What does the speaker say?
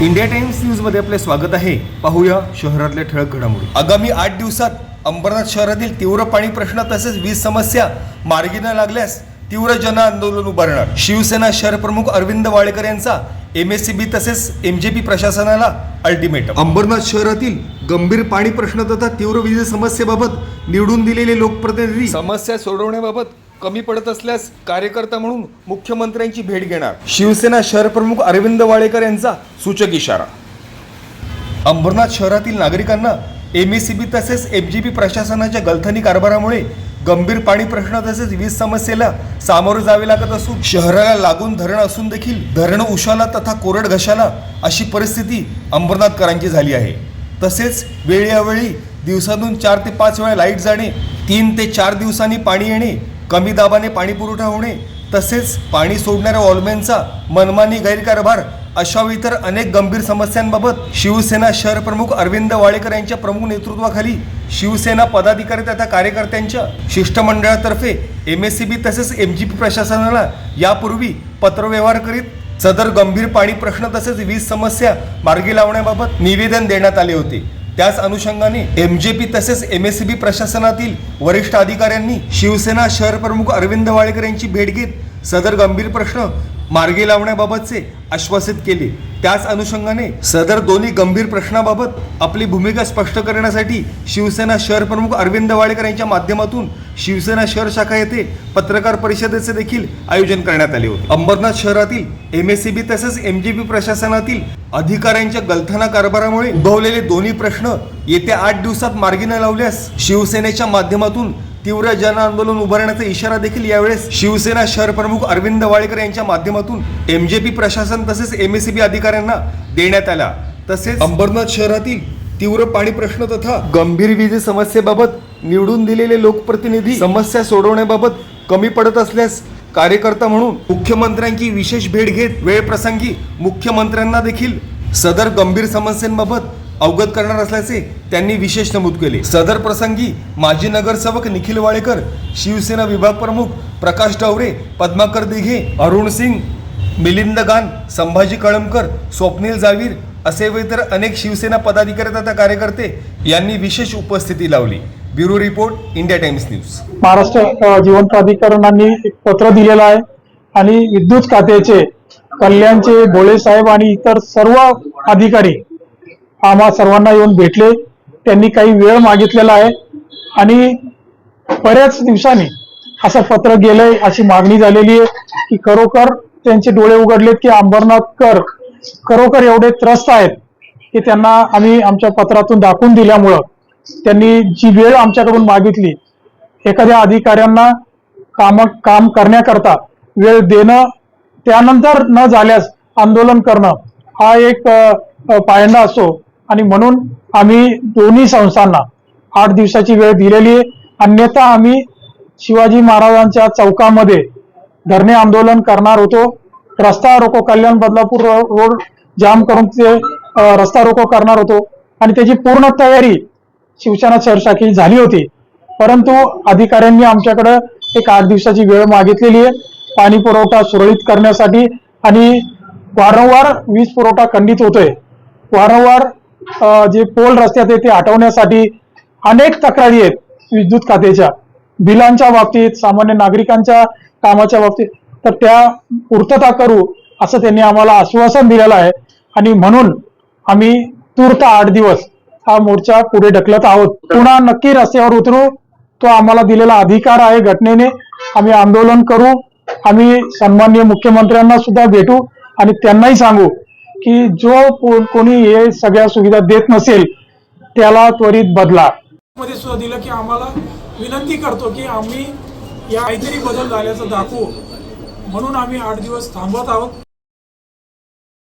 India times न्यूजमध्ये आपले स्वागत आहे. पाहूया शहरातल्या ठळक घडामोडी. आगामी आठ दिवसात अंबरनाथ शहरातील तीव्र पाणी प्रश्न तसेच वीज समस्या मार्गी न लागल्यास तीव्र जन आंदोलन उभारणार. शिवसेना शहर प्रमुख अरविंद वाळेकर यांचा एमएससीबी तसेच एमजेपी प्रशासनाला अल्टिमेटम अंबरनाथ शहरातील गंभीर पाणी प्रश्न तथा तीव्र वीज समस्येबाबत निवडून दिलेले लोकप्रतिनिधी समस्या सोडवण्याबाबत कमी पडत असल्यास कार्यकर्ता म्हणून मुख्यमंत्र्यांची भेट घेणार. शिवसेना शहर प्रमुख अरविंद वाळेकर यांचा सूचक इशारा. अंबरनाथ शहरातील नागरिकांना एम एस सी बी तसेच एफ जी बी प्रशासनाच्या गलथनी कारभारामुळे गंभीर पाणी प्रश्न तसेच वीज समस्येला सामोरे जावे लागत असून शहराला लागून धरण असून देखील धरण उशाला तथा कोरड घशाला अशी परिस्थिती अंबरनाथकरांची झाली आहे. तसेच वेळोवेळी दिवसातून चार ते पाच वेळा लाइट जाणे तीन ते चार दिवसांनी पाणी येणे कमी दाबाने पाणी पुरवठा होणे तसेच पाणी सोडणाऱ्या वॉलमेनचा मनमानी गैरकारभार अशा इतर अनेक गंभीर समस्यांबाबत शिवसेना शहर प्रमुख अरविंद वाळेकर यांच्या प्रमुख नेतृत्वाखाली शिवसेना पदाधिकारी तथा कार्यकर्त्यांच्या शिष्टमंडळातर्फे एम एस सी बी तसेच एम जी पी प्रशासनाला यापूर्वी पत्रव्यवहार करीत सदर गंभीर पाणी प्रश्न तसेच वीज समस्या मार्गी लावण्याबाबत निवेदन देण्यात आले होते. त्याच अनुषंगाने एमजेपी तसेच एम एस बी प्रशासनातील वरिष्ठ अधिकाऱ्यांनी शिवसेना शहर प्रमुख अरविंद वाळेकर यांची भेट घेत सदर गंभीर प्रश्न मार्गी लावण्याबाबतचे आश्वासित केले. त्याच अनुषंगाने सदर दोन्ही गंभीर प्रश्नाबाबत आपली भूमिका स्पष्ट करण्यासाठी शिवसेना शहर प्रमुख अरविंद वाडेकर यांच्या माध्यमातून शिवसेना शहर शाखा येथे पत्रकार परिषदेचे देखील आयोजन करण्यात आले होते. अंबरनाथ शहरातील एम एस सी बी तसेच एम जी पी प्रशासनातील अधिकाऱ्यांच्या गलथाना कारभारामुळे उद्भवलेले दोन्ही प्रश्न येत्या आठ दिवसात मार्गी न लावल्यास शिवसेनेच्या माध्यमातून तीव्र जन आंदोलन उभारण्याचा इशारा देखील यावेळेस शिवसेना शहर प्रमुख अरविंद वाळेकर यांच्या माध्यमातून एमजेपी प्रशासन तसेच एमएससीबी अधिकाऱ्यांना देण्यात आला. तसेच अंबरनाथ शहरातील तीव्र पाणी प्रश्न तथा गंभीर वीज समस्येबाबत निवडून दिलेले लोकप्रतिनिधी समस्या सोडवण्याबाबत कमी पडत असल्यास कार्यकर्ता म्हणून मुख्यमंत्र्यांची विशेष भेट घेत वेळ प्रसंगी मुख्यमंत्र्यांना देखील सदर गंभीर समस्यांबाबत अवगत करणार असल्याचे त्यांनी विशेष नमूद केले. सदर प्रसंगी माजी नगरसेवक निखिल वाळेकर शिवसेना विभाग प्रमुख प्रकाश डवरे पद्माकर दिघे अरुण सिंग मिलिंद गान संभाजी कळमकर स्वप्नील जावीर असे व इतर अनेक शिवसेना पदाधिकारी तथा कार्यकर्ते यांनी विशेष उपस्थिती लावली. Bureau report India Times news. Maharashtra Jeevan प्राधिकरणांनी एक पत्र दिलेलं आहे आणि विद्युत खात्याचे कल्याणचे भोळे साहेब आणि इतर सर्व अधिकारी आम्हा सर्वांना येऊन भेटले. त्यांनी काही वेळ मागितलेला आहे. आणि बऱ्याच दिवसांनी असं पत्र गेलंय अशी मागणी झालेली आहे की खरोखर त्यांचे डोळे उघडलेत की अंबरनाथकर खरोखर एवढे त्रस्त आहेत की त्यांना आम्ही आमच्या पत्रातून दाखवून दिल्यामुळं त्यांनी जी वेळ आमच्याकडून मागितली एखाद्या अधिकाऱ्यांना काम काम करण्याकरता वेळ देणं त्यानंतर न झाल्यास आंदोलन करणं हा एक पायंडा असो आणि म्हणून आम्ही दोन्ही संस्थांना आठ दिवसाची वेळ दिलेली आहे. अन्यथा आम्ही शिवाजी महाराजांच्या चौकामध्ये धरणे आंदोलन करणार होतो. रस्ता रोको कल्याण बदलापूर रोड जाम करून ते रस्ता रोको करणार होतो. आणि त्याची पूर्ण तयारी शिवसेना सरसाखी झाली होती. परंतु अधिकाऱ्यांनी आमच्याकडे एक आठ दिवसाची वेळ मागितलेली आहे. पाणी पुरवठा सुरळीत करण्यासाठी आणि वारंवार वीज पुरवठा खंडित होतोय. वारंवार जे पोल रस्त्यात आहे ते हटवण्यासाठी अनेक तक्रारी आहेत विद्युत खात्याच्या. बिलांच्या बाबतीत सामान्य नागरिकांच्या कामाच्या बाबतीत. तर त्या पूर्तता करू असं त्यांनी आम्हाला आश्वासन दिलेलं आहे. आणि म्हणून आम्ही तूर्त आठ दिवस हा मोर्चा पुढे ढकलत आहोत. पुन्हा नक्की रस्त्यावर उतरू तो आम्हाला दिलेला अधिकार आहे घटनेने. आम्ही आंदोलन करू आम्ही सन्माननीय मुख्यमंत्र्यांना सुद्धा भेटू आणि त्यांनाही सांगू की जो कोणी हे सगळ्या सुविधा देत नसेल त्याला त्वरित बदला. मध्ये सुद्धा दिलं की आम्हाला विनंती करतो की आम्ही या काहीतरी बदल झाल्याचं दाखवू. म्हणून आम्ही आठ दिवस थांबत आहोत.